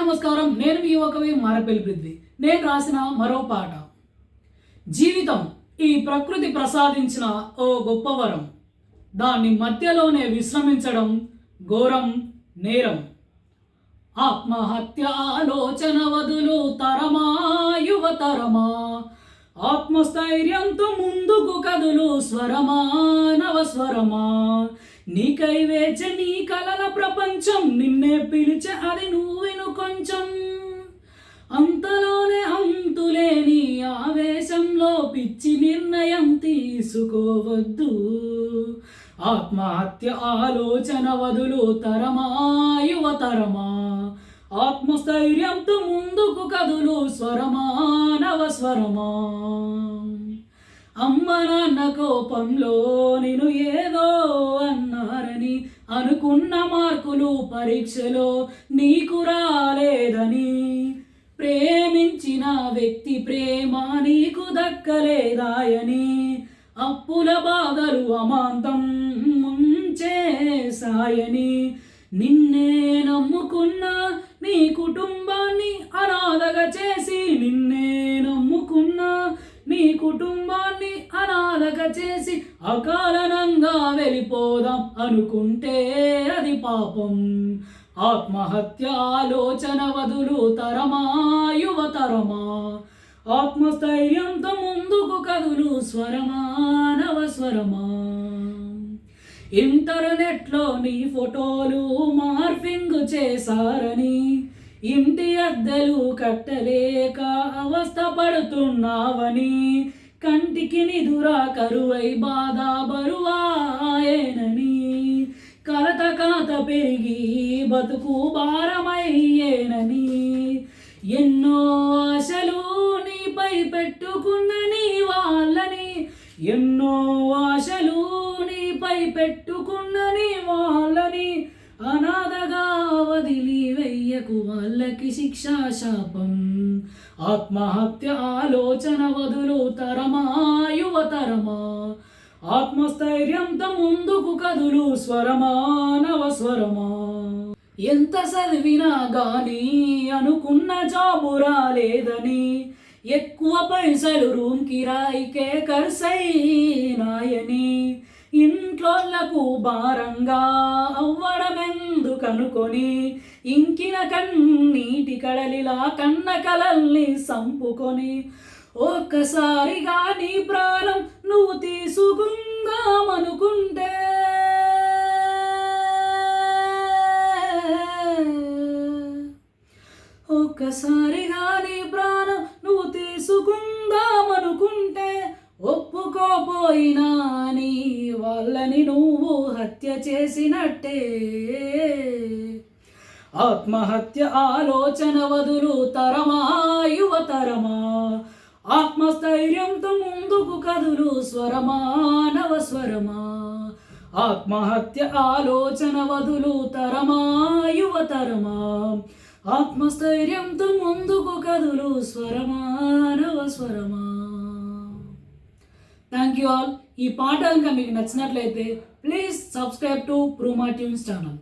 నమస్కారం. నేను మీ యువకవి మారపల్లి పృథ్వీ. నేను రాసిన మరో పాట. జీవితం ఈ ప్రకృతి ప్రసాదించిన ఓ గొప్ప వరం. దాన్ని మధ్యలోనే విశ్రమించడం ఘోరం నేరం. ఆత్మహత్య ఆలోచన వదులు తరమా యువతరమా ఆత్మస్థైర్యంతో ముందుకు కదులు స్వరమా నవస్వరమా. నీకై వేచ నీ కలల కొంచెం నిన్నే పిలిచే అది నువ్వెను కొంచెం. అంతలోనే అంతులేని ఆవేశంలో పిచ్చి నిర్ణయం తీసుకోవద్దు. ఆత్మహత్య ఆలోచన వదులు తరమా యువతరమా ఆత్మస్థైర్యంతో ముందుకు కదులు స్వరమా అమ్మ నాన్న కోపంలో నేను ఏదో అన్నా. అనుకున్న మార్కులు పరీక్షలో నీకు రాలేదని. ప్రేమించిన వ్యక్తి ప్రేమ నీకు దక్కలేదాయని. అప్పుల బాధలు అమాంతం చేసాయని నిన్నే నమ్ముకున్న నీ కుటుంబాన్ని అనాథగా చేసి కుటుంబాన్ని అనాథగా చేసి అకారణంగా వెళ్ళిపోదాం అనుకుంటే అది పాపం. ఆత్మహత్య ఆలోచన వదులు తరమా యువతరమా ఆత్మస్థైర్యంతో ముందుకు కదులు స్వరమా నవస్వరమా ఇంటర్నెట్లో నీ ఫోటోలు మార్ఫింగ్ చేశారని ఇంటి అద్దెలు కట్టలేక అవస్థ పడుతున్నావని కంటికి నిదురా కరువై బాధ బరువాయేనని. కలత కాత పెరిగి బతుకు భారమయ్యేనని. ఎన్నో ఆశలు నీపై పెట్టుకున్న నీ వాళ్ళని ఎన్నో అనాథగా వదిలి వెయ్యకు వాళ్ళకి శిక్షా శాపం ఆత్మహత్య ఆలోచన వదులు తరమా యువతరమా ఆత్మస్థైర్యంతో ముందుకు కదులు స్వరమా నవస్వరమా ఎంత చదివినా గాని అనుకున్న జాబు రాలేదని ఎక్కువ పైసలు రూమ్ కిరాయికే కర్సైనాయని ఇంట్లోళ్ళకు భారంగా అవ్వడమెందుకనుకొని ఇంకిన కన్నీటి కడలిలా కన్న కలల్ని సంపుకొని ఒక్కసారిగా నీ ప్రాణం నువ్వు తీసుకుందామనుకుంటే ఒక్కసారిగా నీ ప్రాణం నువ్వు తీసుకుందామనుకుంటే ఒప్పుకోపోయినా నీ హత్య చేసినట్టే. ఆత్మహత్య ఆలోచన వదులు తరమా యువతరమా ఆత్మస్థైర్యంతో ముందుకు కదులు స్వరమా ఆత్మహత్య ఆలోచన వదులు తరమా యువతరమా ఆత్మస్థైర్యంతో ముందుకు కదులు స్వరమా. థ్యాంక్ యూ ఆల్ ఈ పాట కనుక మీకు నచ్చినట్లయితే ప్లీజ్ సబ్స్క్రైబ్ టు ప్రూమా ట్యూన్స్ ఛానల్